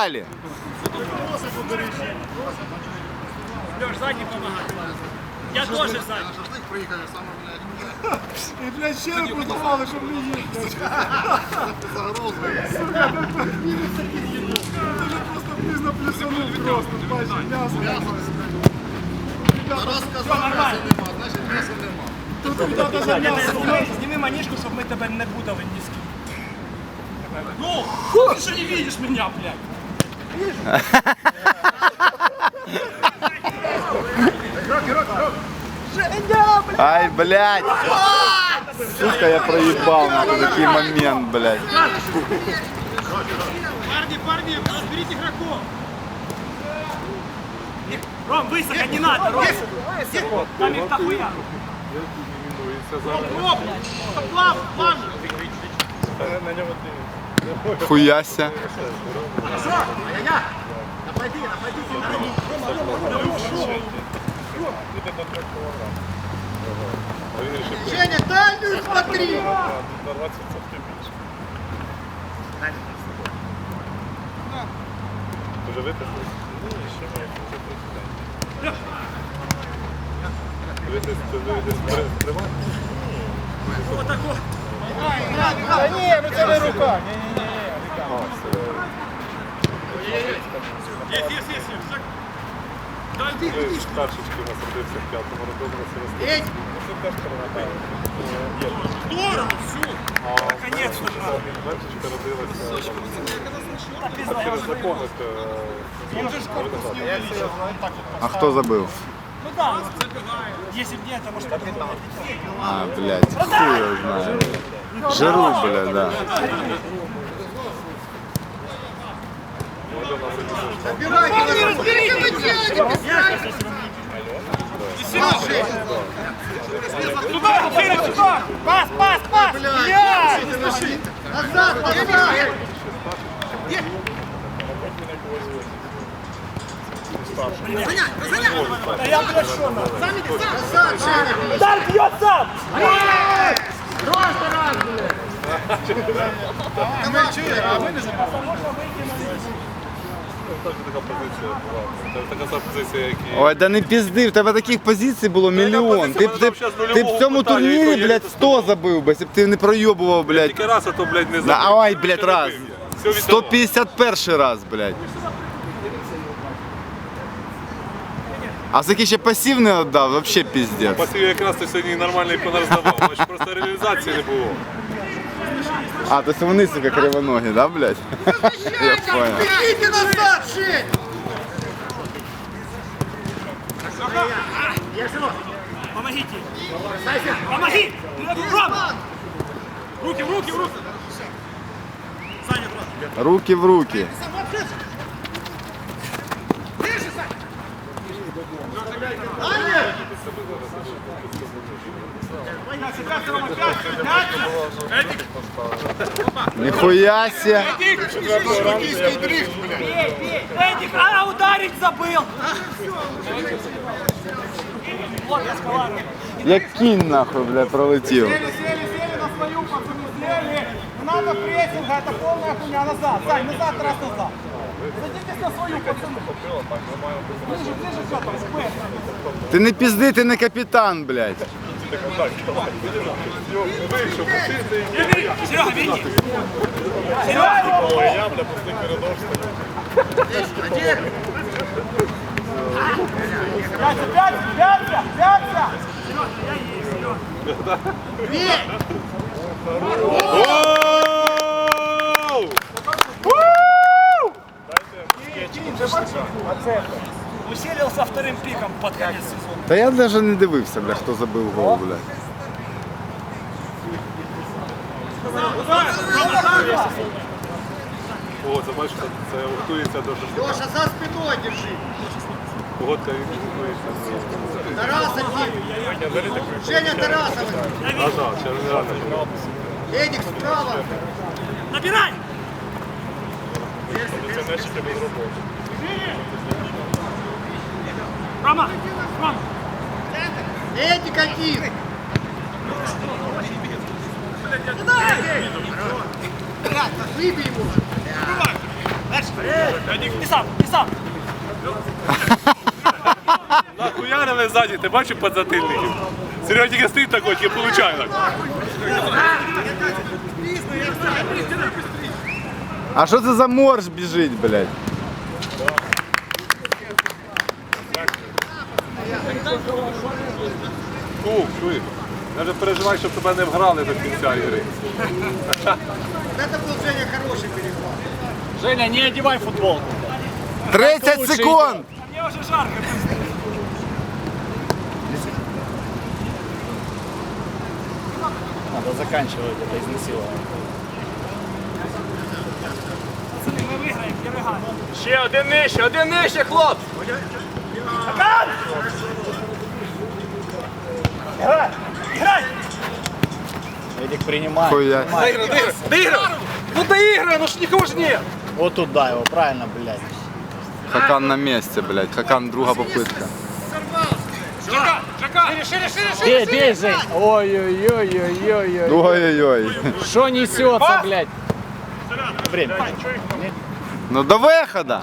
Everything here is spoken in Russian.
Далі. Леш, задній помагати. Я теж задній. Шашлик приїхали, саме, блядь. І, блядь, ще не продавали, щоб не їсти. Загрозли. Просто пізно плюсанув просто. Бачиш, м'ясо. Тарас сказав, м'яса нема, значить м'яса нема. Тут куди даже м'ясо. Зніми, зніми манішку, щоб ми тебе не путали ні з ким. Ну, ты же не видишь меня, блядь. Ай, блядь. Сука, я проебал на такой момент, блядь. Парни, парни, разберите игроков. Ром, высоко, не надо, Ром. Там их дохуя. Ром, плав, плав. Хуяся. Женя, дальнюю смотри! Вже витиснули? Ні, ще ні. Витис- ви десь при- тримали? Вот такой. Та ні, ну це не рука. Есть, есть, есть. Шаг. Дай Ви з Каршечки у нас родився в п'ятому року, у нас росте. Едь! Це теж коронавірус. Є. Здорово, все. Наконец-то. Каршечка родилася Пизда, я через уже законних е, організацій. А хто забив? Ну да, если бы не это, может, подумал. А, блядь, хуй его знаю. Жиру, блядь, да. Сюда, сюда! Пас, пас, пас! Блядь! Назад, назад! Да я, что нахуй? Назад, Женя! Удар бьет сам! Теж така позиція була. Це така позиція, як і... Ой, да не пізди, в тебе таких позицій було мільйон. Ти б ти, б- ти б в цьому турнірі, блядь, 100 забив, би, якщо б ти не пройобував, блядь. Тільки раз, а то, блядь, не Да, забив. ай, блядь, раз. 151 раз, блядь. А за який ще пасів не віддав, вообще піздець. Пасів якраз то сьогодні нормальний понароздавав, значить просто реалізації не було. А, то есть вони, сука, кривоногі, да, блядь? Я понял. Бегите назад, Жень! Помогите! Помоги! Рома! Руки, в руки, в руки! Саня, брат! Руки в руки. бей, бей! Эдик, а ударить забыл! Вот я сказал. Як кінь нахуй, блядь, пролетів. Сели, сели, сели на свою, пацаны, сели. Не надо прессинга, это полная хуйня. Назад, Сань, назад, раз назад. Садитесь на свою, пацаны. Ближе, ближе, Петр, спэс. Ти не пізди, ти не капітан, блядь. Вийшов, посити, Серега, беги! Серега! і я, бля, пустий коридор стояв. Пятся, пятся, пятся, пятся Усилился вторым пиком под конец сезона. Та я навіть не дивився, бля, хто забив гол, блядь. О, це бачиш, це готується до шашлика. Леша, за спиной держи! Погодка він готується до... Тарас один! Женя Тарасова! Нажав, ще не рано. Эдик справа! Набирай! Це наші без роботи. Рома! Рома! Эдик один! Блядь, выбей его! І сам, і сам. Нахуярили ззаді, ти бачив подзатильників? Серега тільки стоїть так, от, я получаю так. А що це за морж біжить, блядь? Кук, чуєш? Я вже переживаю, щоб тебе не вграли до кінця ігри. Это был Женя хороший перехват. Женя, не одевай футболку. 30 секунд! Мені вже жарко. Надо заканчивать это изнасилование. Пацани, ми виграємо, перегай. Ще один нижче, один нижче, хлоп! Грай! Эдик, принимай. Хуя. Ну доиграй, ну ж никого ж нет! Вот туда его, правильно, блядь. Хакан на місці, блядь. Хакан друга попитка. Жака, Жака! Бей, бей, Жень! Ой-ой-ой-ой-ой-ой. Ой-ой-ой. Что несется, блядь? Время. Ну до виходу!